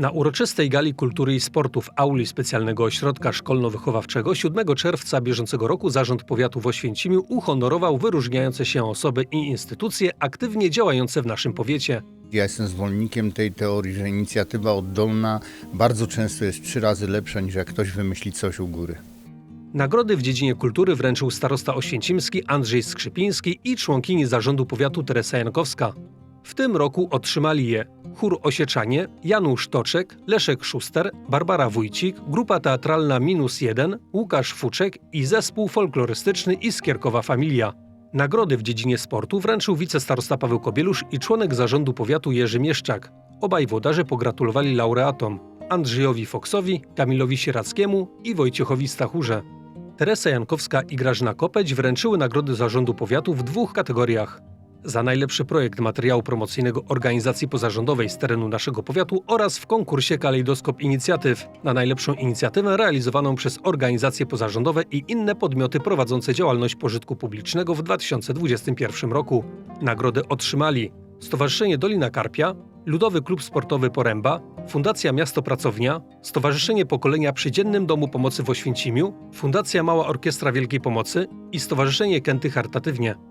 Na uroczystej gali kultury i sportu w auli specjalnego ośrodka szkolno-wychowawczego 7 czerwca bieżącego roku Zarząd Powiatu w Oświęcimiu uhonorował wyróżniające się osoby i instytucje aktywnie działające w naszym powiecie. Ja jestem zwolennikiem tej teorii, że inicjatywa oddolna bardzo często jest trzy razy lepsza niż jak ktoś wymyśli coś u góry. Nagrody w dziedzinie kultury wręczył starosta oświęcimski Andrzej Skrzypiński i członkini zarządu powiatu Teresa Jankowska. W tym roku otrzymali je Chór Osieczanie, Janusz Toczek, Leszek Szuster, Barbara Wójcik, grupa teatralna Minus Jeden, Łukasz Fuczek i zespół folklorystyczny Iskierkowa Familia. Nagrody w dziedzinie sportu wręczył wicestarosta Paweł Kobielusz i członek zarządu powiatu Jerzy Mieszczak. Obaj włodarze pogratulowali laureatom Andrzejowi Foksowi, Kamilowi Sierackiemu i Wojciechowi Stachurze. Teresa Jankowska i Grażyna Kopeć wręczyły nagrody zarządu powiatu w dwóch kategoriach. Za najlepszy projekt materiału promocyjnego organizacji pozarządowej z terenu naszego powiatu oraz w konkursie Kalejdoskop Inicjatyw na najlepszą inicjatywę realizowaną przez organizacje pozarządowe i inne podmioty prowadzące działalność pożytku publicznego w 2021 roku. Nagrody otrzymali Stowarzyszenie Dolina Karpia, Ludowy Klub Sportowy Poręba, Fundacja Miasto Pracownia, Stowarzyszenie Pokolenia przy Dziennym Domu Pomocy w Oświęcimiu, Fundacja Mała Orkiestra Wielkiej Pomocy i Stowarzyszenie Kęty Chartatywnie.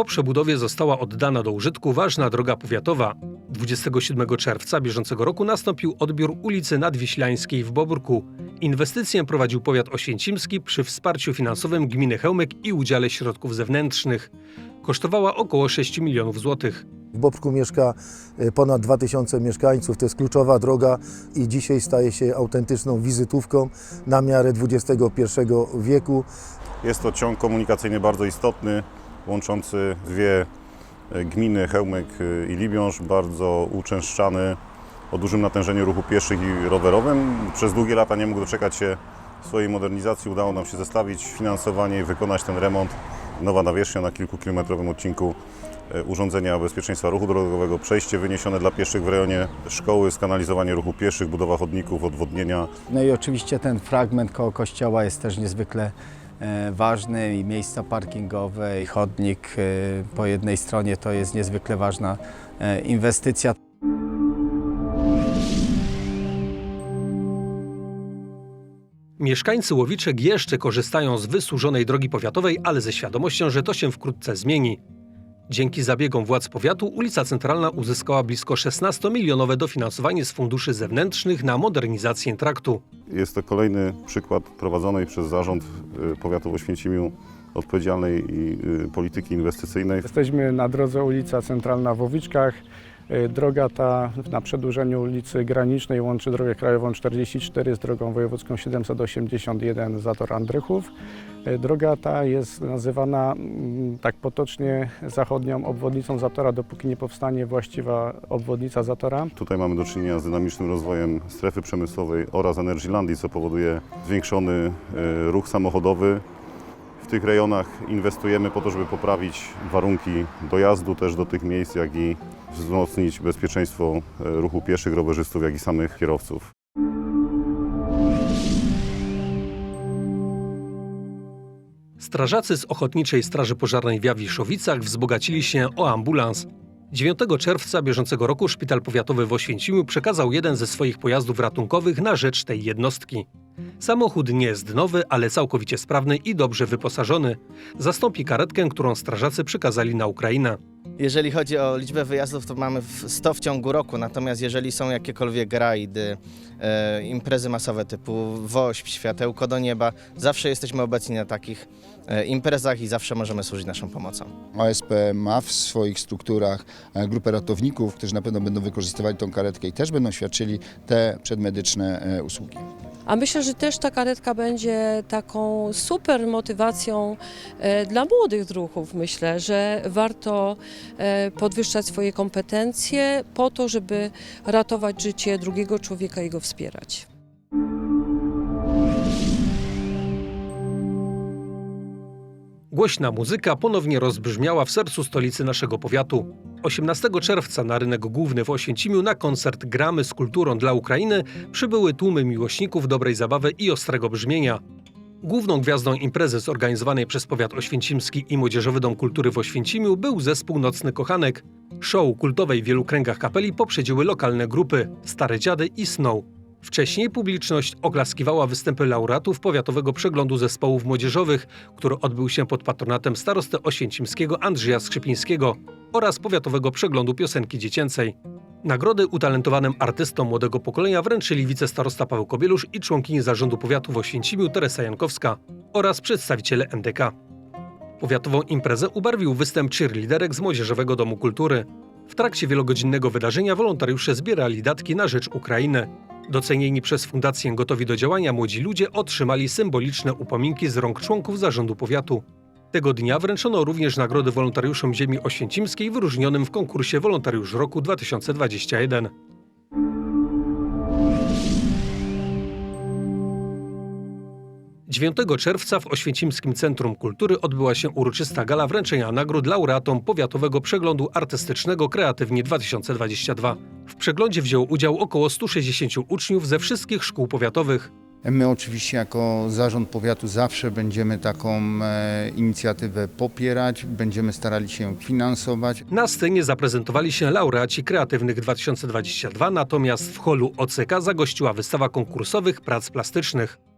Po przebudowie została oddana do użytku ważna droga powiatowa. 27 czerwca bieżącego roku nastąpił odbiór ulicy Nadwiślańskiej w Bobrku. Inwestycję prowadził powiat oświęcimski przy wsparciu finansowym gminy Chełmek i udziale środków zewnętrznych. Kosztowała około 6 milionów złotych. W Bobrzku mieszka e, ponad 2000 mieszkańców, to jest kluczowa droga i dzisiaj staje się autentyczną wizytówką na miarę XXI wieku. Jest to ciąg komunikacyjny bardzo istotny, łączący dwie e, gminy, Chełmek e, i Libiąż, bardzo uczęszczany, o dużym natężeniu ruchu pieszych i rowerowym. Przez długie lata nie mógł doczekać się swojej modernizacji. Udało nam się zestawić finansowanie i wykonać ten remont. Nowa nawierzchnia na kilkukilometrowym odcinku e, urządzenia bezpieczeństwa ruchu drogowego, przejście wyniesione dla pieszych w rejonie szkoły, skanalizowanie ruchu pieszych, budowa chodników, odwodnienia, No i oczywiście ten fragment koło kościoła jest też niezwykle ważny i miejsca parkingowe i chodnik e, po jednej stronie to jest niezwykle ważna e, inwestycja. Mieszkańcy Łowiczek jeszcze korzystają z wysłużonej drogi powiatowej, ale ze świadomością, że to się wkrótce zmieni. Dzięki zabiegom władz powiatu ulica Centralna uzyskała blisko 16-milionowe dofinansowanie z funduszy zewnętrznych na modernizację traktu. Jest to kolejny przykład prowadzonej przez zarząd y, powiatu w Oświęcimiu odpowiedzialnej y, polityki inwestycyjnej. Jesteśmy na drodze ulica Centralna w Łowiczkach. Y, Droga ta na przedłużeniu ulicy Granicznej łączy drogę krajową 44 z drogą wojewódzką 781 Zator Andrychów. Y, Droga ta jest nazywana mm, tak potocznie zachodnią obwodnicą Zatora, dopóki nie powstanie właściwa obwodnica Zatora. Tutaj mamy do czynienia z dynamicznym rozwojem strefy przemysłowej oraz Energylandii, co powoduje zwiększony y, ruch samochodowy. W tych rejonach inwestujemy po to, żeby poprawić warunki dojazdu też do tych miejsc, jak i wzmocnić bezpieczeństwo y, ruchu pieszych, rowerzystów, jak i samych kierowców. Strażacy z Ochotniczej Straży Pożarnej w Jawiszowicach wzbogacili się o ambulans. 9 czerwca bieżącego roku Szpital Powiatowy w Oświęcimiu przekazał jeden ze swoich pojazdów ratunkowych na rzecz tej jednostki. Samochód nie jest nowy, ale całkowicie sprawny i dobrze wyposażony. Zastąpi karetkę, którą strażacy przekazali na Ukrainę. Jeżeli chodzi o liczbę wyjazdów, to mamy w- 100 w ciągu roku, natomiast jeżeli są jakiekolwiek rajdy, e, imprezy masowe typu WOŚP, Światełko do Nieba, zawsze jesteśmy obecni na takich e, imprezach i zawsze możemy służyć naszą pomocą. OSP ma w swoich strukturach e, grupę ratowników, którzy na pewno będą wykorzystywali tą karetkę i też będą świadczyli te przedmedyczne e, usługi. A myślę, że też ta karetka będzie taką super motywacją e, dla młodych druhów. Myślę, że warto e, podwyższać swoje kompetencje po to, żeby ratować życie drugiego człowieka i go wspierać. Głośna muzyka ponownie rozbrzmiała w sercu stolicy naszego powiatu. 18 czerwca na rynek główny w Oświęcimiu na koncert Gramy z kulturą dla Ukrainy przybyły tłumy miłośników dobrej zabawy i ostrego brzmienia. Główną gwiazdą imprezy zorganizowanej przez powiat oświęcimski i Młodzieżowy Dom Kultury w Oświęcimiu był zespół Nocny Kochanek. Show kultowej w wielu kręgach kapeli poprzedziły lokalne grupy Stare Dziady i Snow. Wcześniej publiczność oklaskiwała występy laureatów Powiatowego Przeglądu Zespołów Młodzieżowych, który odbył się pod patronatem starosty oświęcimskiego Andrzeja Skrzypińskiego oraz Powiatowego Przeglądu Piosenki Dziecięcej. Nagrody utalentowanym artystom młodego pokolenia wręczyli wicestarosta Paweł Kobielusz i członkini zarządu powiatu w Oświęcimiu Teresa Jankowska oraz przedstawiciele MDK. Powiatową imprezę ubarwił występ cheerleaderek z Młodzieżowego Domu Kultury. W trakcie wielogodzinnego wydarzenia wolontariusze zbierali datki na rzecz Ukrainy. Docenieni przez Fundację Gotowi do Działania młodzi ludzie otrzymali symboliczne upominki z rąk członków zarządu powiatu. Tego dnia wręczono również nagrody wolontariuszom ziemi oświęcimskiej wyróżnionym w konkursie Wolontariusz Roku 2021. Dziewiątego czerwca w Oświęcimskim Centrum Kultury odbyła się uroczysta gala wręczenia nagród laureatom Powiatowego Przeglądu Artystycznego Kreatywni 2022. W przeglądzie wzięło udział około 160 uczniów ze wszystkich szkół powiatowych. My oczywiście jako zarząd powiatu zawsze będziemy taką e, inicjatywę popierać, będziemy starali się ją finansować. Na scenie zaprezentowali się laureaci Kreatywnych 2022, natomiast w holu OCK zagościła wystawa konkursowych prac plastycznych.